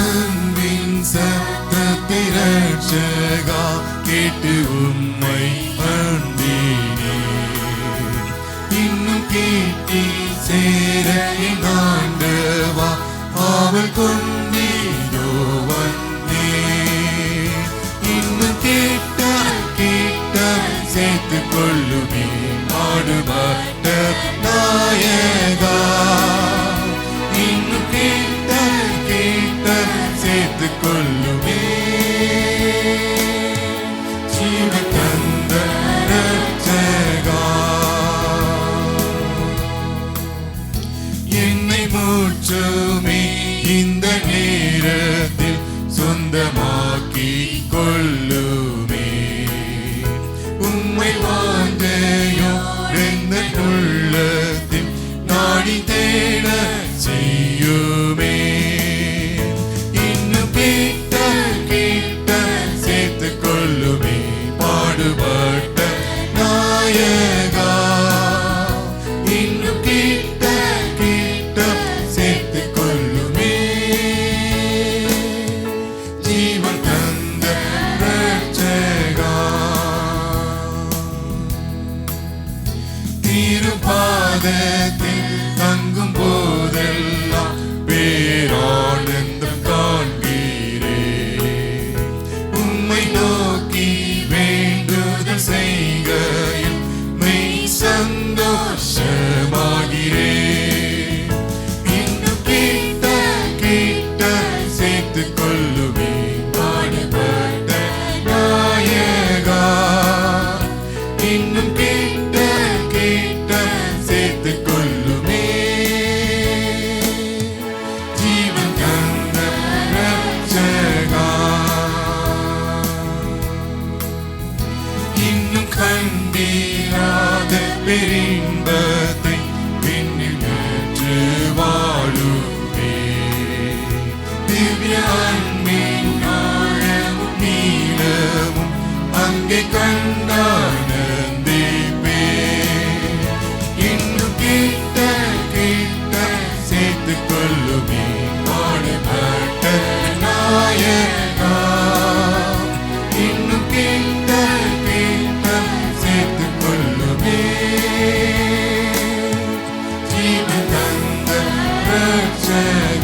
அன்பின் சத்தத்தை ரட்சகா கேட்டு உம்மை அண்டினே இன்னும் கேட்டி சேர என் ஆண்டவா அவள் கொண்டு என்னை மூச்சுமே இந்த நேரத்தில் சொந்தமா de ti. பேரின்பத்தை விண்ணில் ஏற்று வாழுமே. திவ்ய அன்பின் ஆழமும் நீளமும் அங்கே கண்டானந்தேப்பே இன்னும் கேட்ட கேட்ட சேர்த்து கொள்ளுமே. பாடுபட்ட நாயன் perfect